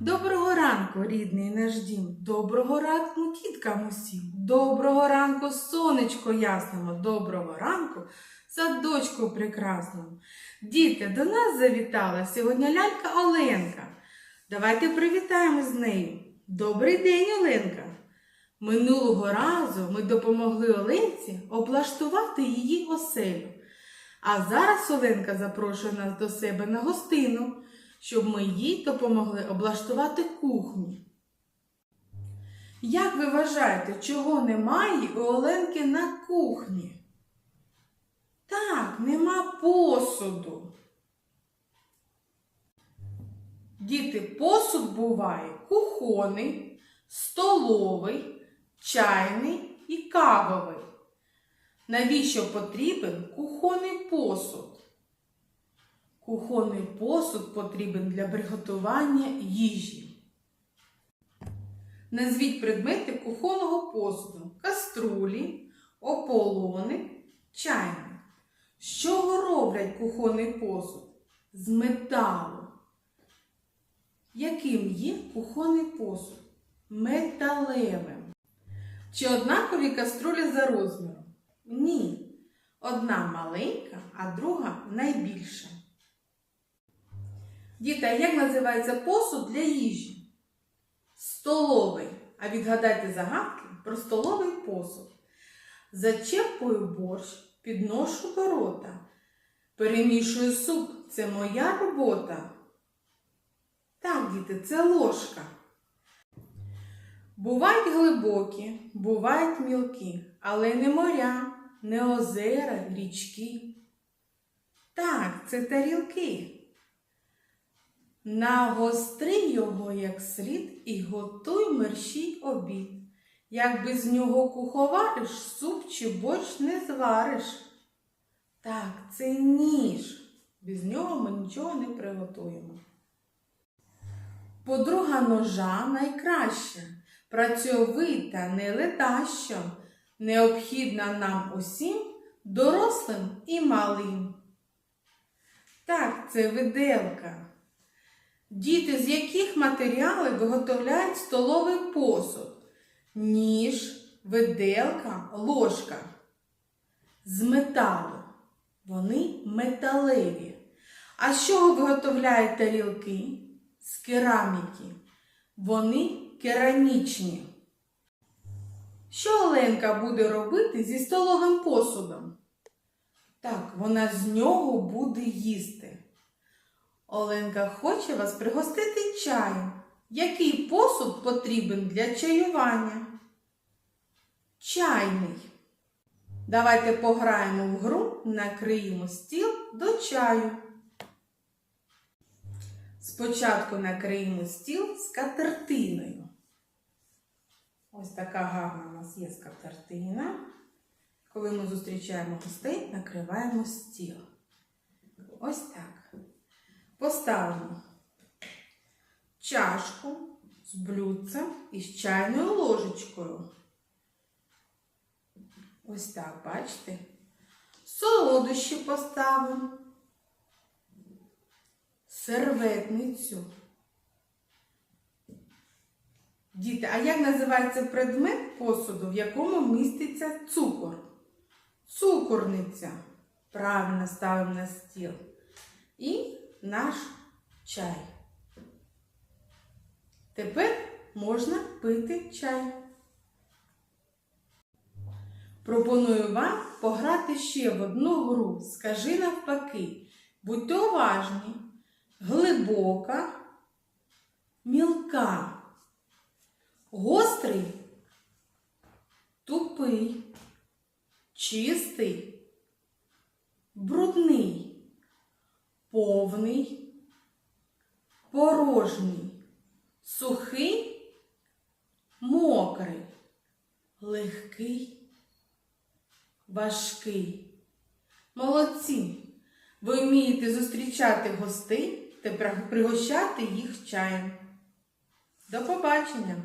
Доброго ранку, рідний наш дім. Доброго ранку, тіткам усім. Доброго ранку, сонечко ясному. Доброго ранку, садочку прекрасному. Діти, до нас завітала сьогодні лялька Оленка. Давайте привітаємо з нею. Добрий день, Оленка! Минулого разу ми допомогли Оленці облаштувати її оселю. А зараз Оленка запрошує нас до себе на гостину, щоб ми їй допомогли облаштувати кухню. Як ви вважаєте, чого немає у Оленки на кухні? Так, нема посуду. Діти, посуд буває кухонний, столовий, чайний і кавовий. Навіщо потрібен кухонний посуд? Кухонний посуд потрібен для приготування їжі. Назвіть предмети кухонного посуду: каструлі, ополони, чайник. З чого роблять кухонний посуд? З металу. Яким є кухонний посуд? Металевим. Чи однакові каструлі за розміром? Ні. Одна маленька, а друга найбільша. Діти, а як називається посуд для їжі? Столовий. А відгадайте загадки про столовий посуд. Зачепую борщ, підношу до рота. Перемішую суп. Це моя робота. Так, діти, це ложка. Бувають глибокі, бувають мілкі, але не моря, не озера, річки. Так, це тарілки. Нагостри його як слід і готуй мерщій обід. Як без нього куховариш, суп чи борщ не звариш. Так, це ніж. Без нього ми нічого не приготуємо. Подруга ножа найкраща, працьовита, не летаща, необхідна нам усім, дорослим і малим. Так, це виделка. Діти, з яких матеріалів виготовляють столовий посуд? Ніж, виделка, ложка. З металу. Вони металеві. А з чого виготовляють тарілки? З кераміки. Вони керамічні. Що Оленка буде робити зі столовим посудом? Так, вона з нього буде їсти. Оленка хоче вас пригостити чаєм. Який посуд потрібен для чаювання? Чайний. Давайте пограємо в гру, накриємо стіл до чаю. Спочатку накриємо стіл скатертиною. Ось така гарна у нас є скатертина. Коли ми зустрічаємо гостей, накриваємо стіл. Ось так. Поставимо чашку з блюдцем і з чайною ложечкою. Ось так, бачите? Солодощі поставимо. Серветницю. Діти, а як називається предмет посуду, в якому міститься цукор? Цукорниця. Правильно ставимо на стіл. І наш чай. Тепер можна пити чай. Пропоную вам пограти ще в одну гру. Скажи навпаки. Будьте уважні, глибока, мілка, гострий, тупий, чистий, брудний, повний, порожній, сухий, мокрий, легкий важкий. Молодці! Ви вмієте зустрічати гостей та пригощати їх чаєм. До побачення!